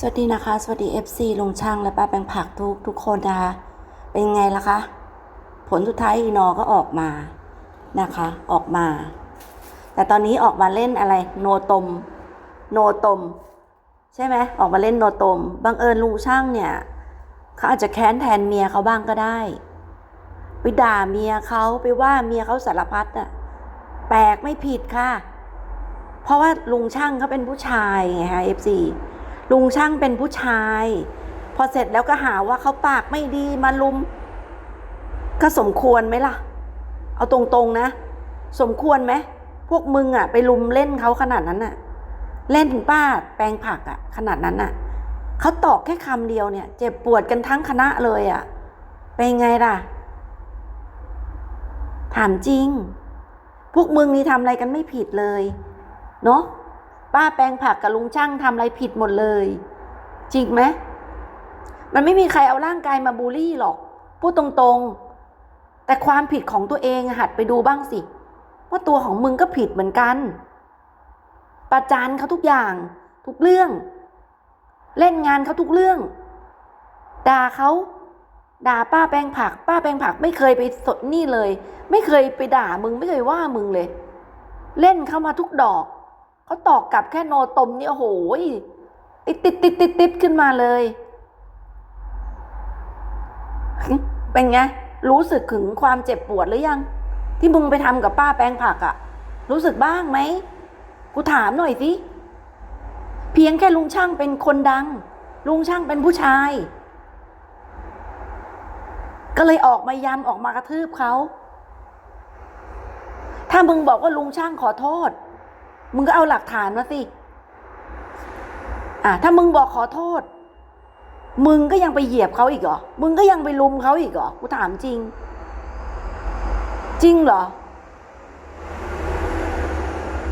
สวัสดีนะคะ สวัสดี FC ลุงช่างและป้าแปงผักทุกทุกคนนะคะ เป็นไงล่ะคะ ผลสุดท้ายอีนอก็ออกมานะคะ ออกมา แต่ตอนนี้ออกมาเล่นอะไร โนตม โนตม ใช่ไหมออกมาเล่นโนตมบังเอิญลุงช่างเนี่ยเขาอาจจะแค้นแทนเมียเขาบ้างก็ได้ ไปด่าเมียเขาไปว่าเมียเขาสารพัดอะแปลกไม่ผิดค่ะ เพราะว่าลุงช่างเขาเป็นผู้ชายไงคะ FC ลุงช่างเป็นผู้ชาย พอเสร็จแล้วก็หาว่าเขาปากไม่ดีมาลุม ก็สมควรไหมล่ะ เอาตรงๆนะ สมควรไหมพวกมึงอะไปลุมเล่นเขาขนาดนั้นอะเล่นป้าแปลงผักอะขนาดนั้นอะเขาตอกแค่คำเดียวเนี่ย เจ็บปวดกันทั้งคณะเลยอะเป็นไงล่ะ ถามจริง พวกมึงนี่ทำอะไรกันไม่ผิดเลย เนาะ ป้าแปลงผักกับลุงช่างทำอะไรผิดหมดเลย จริงไหมมันไม่มีใครเอาร่างกายมาบูลลี่หรอก พูดตรงๆ แต่ความผิดของตัวเองหัดไปดูบ้างสิว่าตัวของมึงก็ผิดเหมือนกัน ประจานเขาทุกอย่าง ทุกเรื่อง เล่นงานเขาทุกเรื่อง ด่าเขาด่าป้าแปลงผัก ป้าแปลงผักไม่เคยไปสดนี่เลย ไม่เคยไปด่ามึงไม่เคยว่ามึงเลย เล่นเข้ามาทุกดอก เขาตอกกลับแค่โนตมเนี่ยโอ้โหติดติดติดติดติดขึ้นมาเลย เป็นไง รู้สึกถึงความเจ็บปวดหรือยัง ที่มึงไปทำกับป้าแปลงผักอะรู้สึกบ้างไหม กูถามหน่อยสิ เพียงแค่ลุงช่างเป็นคนดัง ลุงช่างเป็นผู้ชาย ก็เลยออกมายำออกมากระทืบเขา ถ้ามึงบอกว่าลุงช่างขอโทษ มึงก็เอาหลักฐานมาสิ อะถ้ามึงบอกขอโทษ มึงก็ยังไปเหยียบเขาอีกเหรอ มึงก็ยังไปลุมเขาอีกเหรอ กูถามจริง จริงเหรอ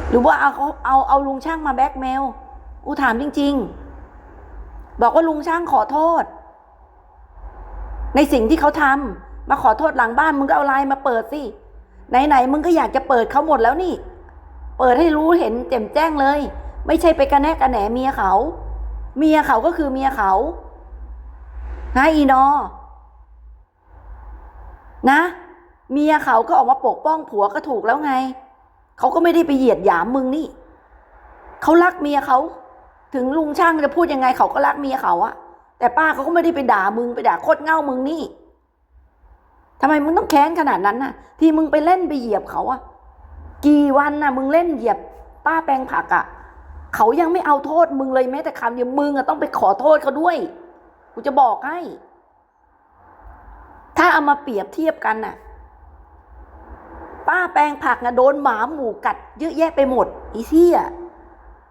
หรือว่าเอาเขาเอาเอาลุงช่างมาแบ็กเมล กูถามจริง ๆ บอกว่าลุงช่างขอโทษ ในสิ่งที่เขาทำมาขอโทษหลังบ้านมึงก็เอาไลน์มาเปิดสิ ไหนๆมึงก็อยากจะเปิดเขาหมดแล้วนี่ เปิดให้รู้เห็นแจ่มแจ้งเลย ไม่ใช่ไปกระแนกกระแหนเมียเขา เมียเขาก็คือเมียเขานะอีนอ นะ เมียเขาก็ออกมาปกป้องผัวก็ถูกแล้วไง เขาก็ไม่ได้ไปเหยียดหยามมึงนี่ เขารักเมียเขา ถึงลุงช่างจะพูดยังไงเขาก็รักเมียเขาอะแต่ป้าเขาก็ไม่ได้ไปด่ามึงไปด่าโคตรเง่ามึงนี่ทำไมมึงต้องแค้นขนาดนั้นน่ะ ที่มึงไปเล่นไปเหยียบเขาอะ กี่วันน่ะมึงเล่นเหยียบป้าแปลงผักอะเขายังไม่เอาโทษมึงเลยแม้แต่คำเดียวมึงอะต้องไปขอโทษเขาด้วยกูจะบอกให้ ถ้าเอามาเปรียบเทียบกันน่ะ ป้าแปลงผักนะโดนหมาหมูกัดเยอะแยะไปหมดอีเที่ย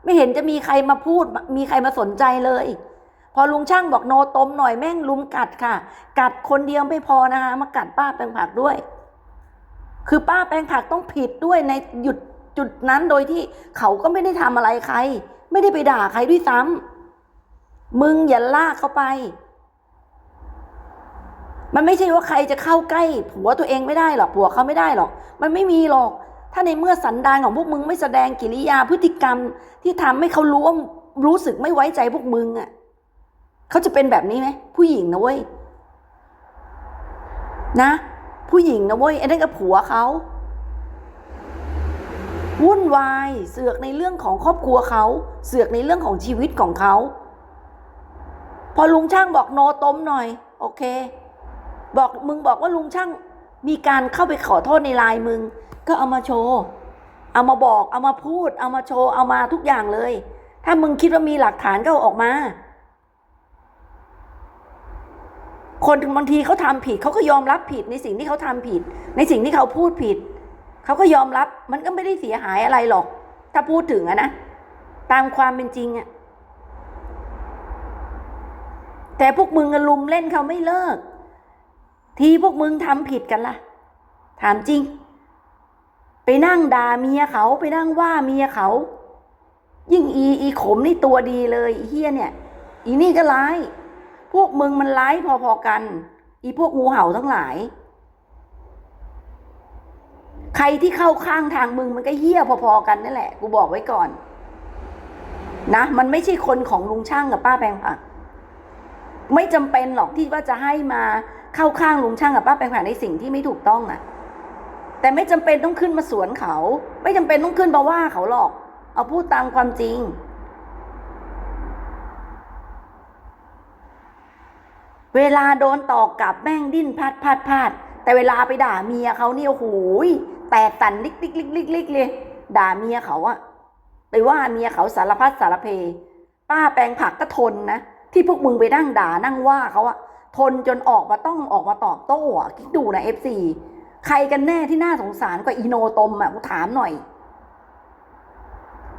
ไม่เห็นจะมีใครมาพูด มีใครมาสนใจเลย พอลุงช่างบอกโนตมหน่อยแม่งลุมกัดค่ะ กัดคนเดียวไม่พอนะคะมากัดป้าแปลงผักด้วย คือป้าแปลงผักต้องผิดด้วยในหยุดจุดนั้นโดยที่เขาก็ไม่ได้ทำอะไรใคร ไม่ได้ไปด่าใครด้วยซ้ำมึงอย่าลากเขาไป มันไม่ใช่ว่าใครจะเข้าใกล้ผัวตัวเองไม่ได้หรอกผัวเขาไม่ได้หรอก มันไม่มีหรอก ถ้าในเมื่อสันดานของพวกมึงไม่แสดงกิริยาพฤติกรรมที่ทำให้เขารู้ว่ารู้สึกไม่ไว้ใจพวกมึงอะเขาจะเป็นแบบนี้ไหมผู้หญิงนะเว้ยนะ ผู้หญิงนะเว้ยไอ้นั่นก็ผัวเขาวุ่นวายเสือกในเรื่องของครอบครัวเขาเสือกในเรื่องของชีวิตของเขาพอลุงช่างบอกโนต้มหน่อย โอเค บอกมึงบอกว่าลุงช่างมีการเข้าไปขอโทษในไลน์มึง ก็เอามาโชว์ เอามาบอก เอามาพูด เอามาโชว์ เอามาทุกอย่างเลย ถ้ามึงคิดว่ามีหลักฐานก็เอาออกมา คนบางทีเขาทำผิดเขาก็ยอมรับผิดในสิ่งที่เขาทำผิด ในสิ่งที่เขาพูดผิดเขาก็ยอมรับมันก็ไม่ได้เสียหายอะไรหรอก ถ้าพูดถึงอะนะตามความเป็นจริงอะแต่พวกมึงอลุมเล่นเขาไม่เลิก ทีพวกมึงทำผิดกันล่ะ ถามจริง ไปนั่งด่าเมียเขาไปนั่งว่าเมียเขา ยิ่งอีอีขมนี่ตัวดีเลยอีเฮียเนี่ย อีนี่ก็ร้าย พวกมึงมันร้ายพอๆกัน อีพวกงูเห่าทั้งหลาย ใครที่เข้าข้างทางมึงมันก็เฮี้ยพอๆกันนั่นแหละ กูบอกไว้ก่อน นะ มันไม่ใช่คนของลุงช่างกับป้าแปลงผักไม่จำเป็นหรอกที่ว่าจะให้มาเข้าข้างลุงช่างกับป้าแปลงผักในสิ่งที่ไม่ถูกต้องอะแต่ไม่จำเป็นต้องขึ้นมาสวนเขา ไม่จำเป็นต้องขึ้นมาว่าเขาหรอก เอาพูดตามความจริง เวลาโดนตอกกลับแม่งดิ้นพัดพัดพัดแต่เวลาไปด่าเมียเขาเนี่ยโอ้โหแตกตันลิกลิกลิกลิกลิกเลยด่าเมียเขาอะไปว่าเมียเขาสารพัดสารเพ ป้าแปลงผักก็ทนนะ ที่พวกมึงไปนั่งด่านั่งว่าเขาอะทนจนออกมาต้องออกมาตอบโต้อะคิดดูนะเอฟซีใครกันแน่ที่น่าสงสารกว่าอีโนตมอะกูถามหน่อย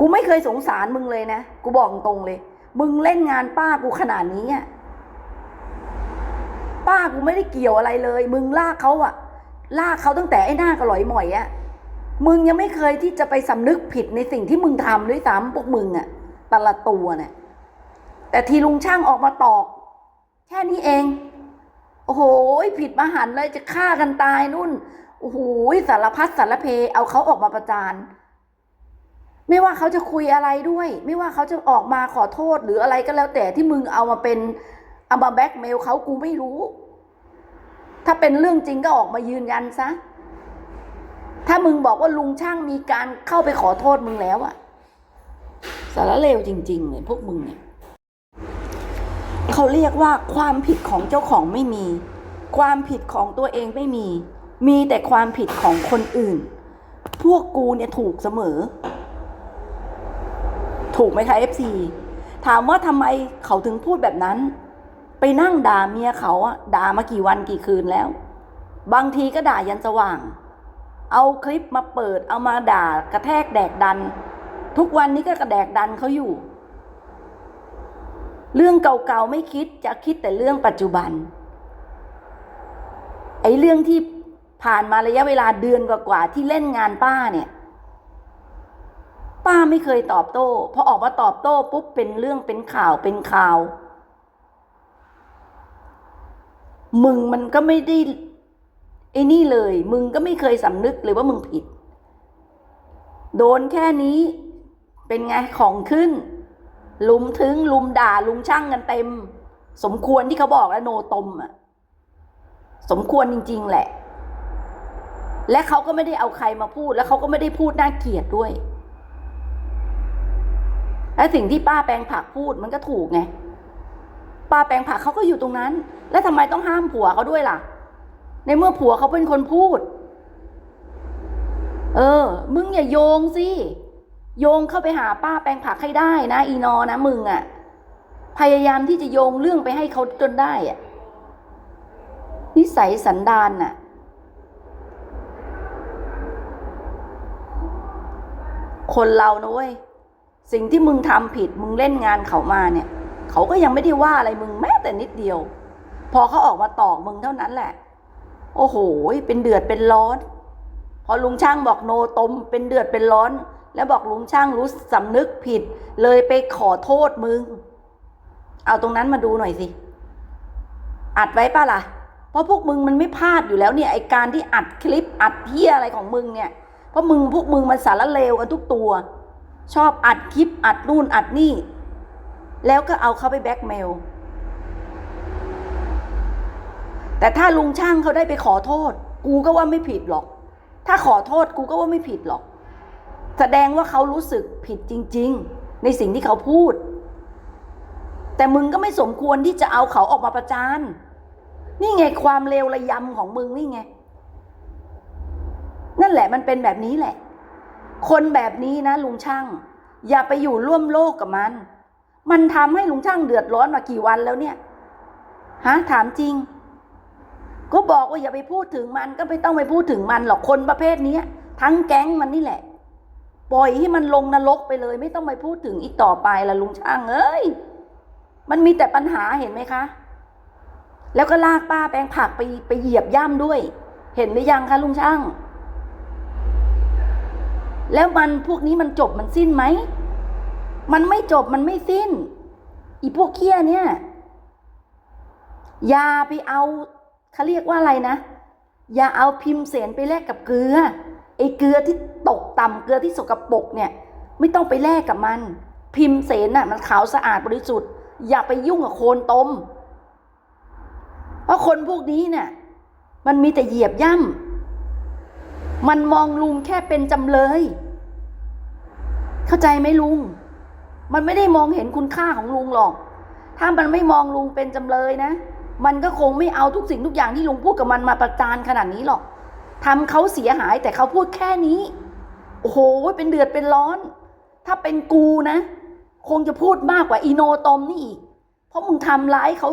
กูไม่เคยสงสารมึงเลยนะ กูบอกตรงเลย มึงเล่นงานป้ากูขนาดนี้อะ กูไม่ได้เกี่ยวอะไรเลย มึงลากเขาอะลากเขาตั้งแต่ไอ้หน้ากระหลอยหมอยอะมึงยังไม่เคยที่จะไปสำนึกผิดในสิ่งที่มึงทำด้วยซ้ำพวกมึงอะแต่ละตัวเนี่ยแต่ทีลุงช่างออกมาตอก แค่นี้เอง โอ้โหผิดมหันเลยจะฆ่ากันตายนู่นโอ้โหสารพัดสารเพเอาเขาออกมาประจานไม่ว่าเขาจะคุยอะไรด้วย ไม่ว่าเขาจะออกมาขอโทษหรืออะไรก็แล้วแต่ที่มึงเอามาเป็นเอามาแบ็กเมลเขากูไม่รู้ ถ้าเป็นเรื่องจริงก็ออกมายืนยันซะ ถ้ามึงบอกว่าลุงช่างมีการเข้าไปขอโทษมึงแล้วอะสารเลวจริงๆเลยพวกมึงเนี่ยเขาเรียกว่าความผิดของเจ้าของไม่มี ความผิดของตัวเองไม่มี มีแต่ความผิดของคนอื่น พวกกูเนี่ยถูกเสมอ ถูกไหมคะ FC ถามว่าทำไมเขาถึงพูดแบบนั้น ไปนั่งด่าเมียเขาอะด่ามากี่วันกี่คืนแล้ว บางทีก็ด่ายันสว่าง เอาคลิปมาเปิดเอามาด่ากระแทกแดกดัน ทุกวันนี้ก็กระแดกดันเขาอยู่ เรื่องเก่าๆไม่คิดจะคิดแต่เรื่องปัจจุบันไอ้เรื่องที่ผ่านมาระยะเวลาเดือนกว่าๆที่เล่นงานป้าเนี่ย ป้าไม่เคยตอบโต้พอออกมาตอบโต้ปุ๊บเป็นเรื่องเป็นข่าวเป็นข่าว มึงมันก็ไม่ได้ไอ้นี่เลย มึงก็ไม่เคยสำนึกเลยว่ามึงผิด โดนแค่นี้เป็นไงของขึ้น ลุมถึงลุมด่าลุมช่างกันเต็ม สมควรที่เขาบอกแล้วโนตมอะสมควรจริง ๆ แหละ และเขาก็ไม่ได้เอาใครมาพูด แล้วเขาก็ไม่ได้พูดน่าเกลียดด้วย และสิ่งที่ป้าแปลงผักพูดมันก็ถูกไง ป้าแปลงผักเขาก็อยู่ตรงนั้น แล้วทำไมต้องห้ามผัวเขาด้วยล่ะ ในเมื่อผัวเขาเป็นคนพูด เออ มึงอย่าโยงสิโยงเข้าไปหาป้าแปลงผักให้ได้นะ อีนอนะมึงอะ่ะ พยายามที่จะโยงเรื่องไปให้เขาจนได้อะนิสัยสันดานน่ะ คนเรานะเว้ย สิ่งที่มึงทำผิดมึงเล่นงานเขามาเนี่ย เขาก็ยังไม่ได้ว่าอะไรมึงแม้แต่นิดเดียว พอเขาออกมาตอกมึงเท่านั้นแหละ โอ้โห เป็นเดือดเป็นร้อน พอลุงช่างบอกโนตม เป็นเดือดเป็นร้อน แล้วบอกลุงช่างรู้สำนึกผิด เลยไปขอโทษมึง เอาตรงนั้นมาดูหน่อยสิอัดไว้ป่ะล่ะ เพราะพวกมึงมันไม่พลาดอยู่แล้วเนี่ยไอการที่อัดคลิปอัดเที่ยอะไรของมึงเนี่ย เพราะมึงพวกมึงมันสารเลวกันทุกตัว ชอบอัดคลิปอัดนู่นอัดนี่ แล้วก็เอาเขาไปแบ็กเมล แต่ถ้าลุงช่างเขาได้ไปขอโทษ กูก็ว่าไม่ผิดหรอก ถ้าขอโทษกูก็ว่าไม่ผิดหรอก แสดงว่าเขารู้สึกผิดจริง ๆ ในสิ่งที่เขาพูด แต่มึงก็ไม่สมควรที่จะเอาเขาออกมาประจานนี่ไงความเลวระยำของมึงนี่ไง นั่นแหละมันเป็นแบบนี้แหละ คนแบบนี้นะลุงช่าง อย่าไปอยู่ร่วมโลกกับมัน มันทำให้ลุงช่างเดือดร้อนมากี่วันแล้วเนี่ยฮะถามจริง ก็บอกว่าอย่าไปพูดถึงมันก็ไม่ต้องไปพูดถึงมันหรอกคนประเภทเนี้ยทั้งแก๊งมันนี่แหละ ปล่อยให้มันลงนรกไปเลย ไม่ต้องไปพูดถึงอีกต่อไปละลุงช่างเอ้ยมันมีแต่ปัญหาเห็นไหมคะ แล้วก็ลากป้าแปลงผักไปไปเหยียบย่ำด้วย เห็นหรือยังคะลุงช่าง แล้วมันพวกนี้มันจบมันสิ้นไหม มันไม่จบมันไม่สิ้น อีพวกเคี้ยเนี่ยอย่าไปเอาเขาเรียกว่าอะไรนะ อย่าเอาพิมพ์เสนไปแลกกับเกลือไอ้เกลือที่ตกต่ำเกลือที่สกปรกเนี่ย ไม่ต้องไปแลกกับมัน พิมพ์เสนน่ะ มันขาวสะอาดบริสุทธิ์ อย่าไปยุ่งกับโคลนตม เพราะคนพวกนี้เนี่ยมันมีแต่เหยียบย่ำมันมองลุงแค่เป็นจำเลย เข้าใจไหมลุง มันไม่ได้มองเห็นคุณค่าของลุงหรอก ถ้ามันไม่มองลุงเป็นจำเลยนะ มันก็คงไม่เอาทุกสิ่งทุกอย่างที่ลุงพูดกับมันมาประจานขนาดนี้หรอกทำเขาเสียหายแต่เขาพูดแค่นี้ โอ้โห เป็นเดือดเป็นร้อน ถ้าเป็นกูนะ คงจะพูดมากกว่าอีโนตอมนี่อีก เพราะมึงทำร้ายเขา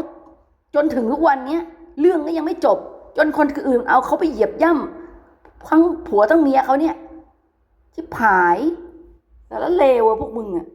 จนถึงทุกวันเนี้ยเรื่องก็ยังไม่จบ จนคนอื่นเอาเขาไปเหยียบย่ำทั้งผัวทั้งเมียเขาเนี่ยที่ผายแต่ละเลวอะพวกมึงอะ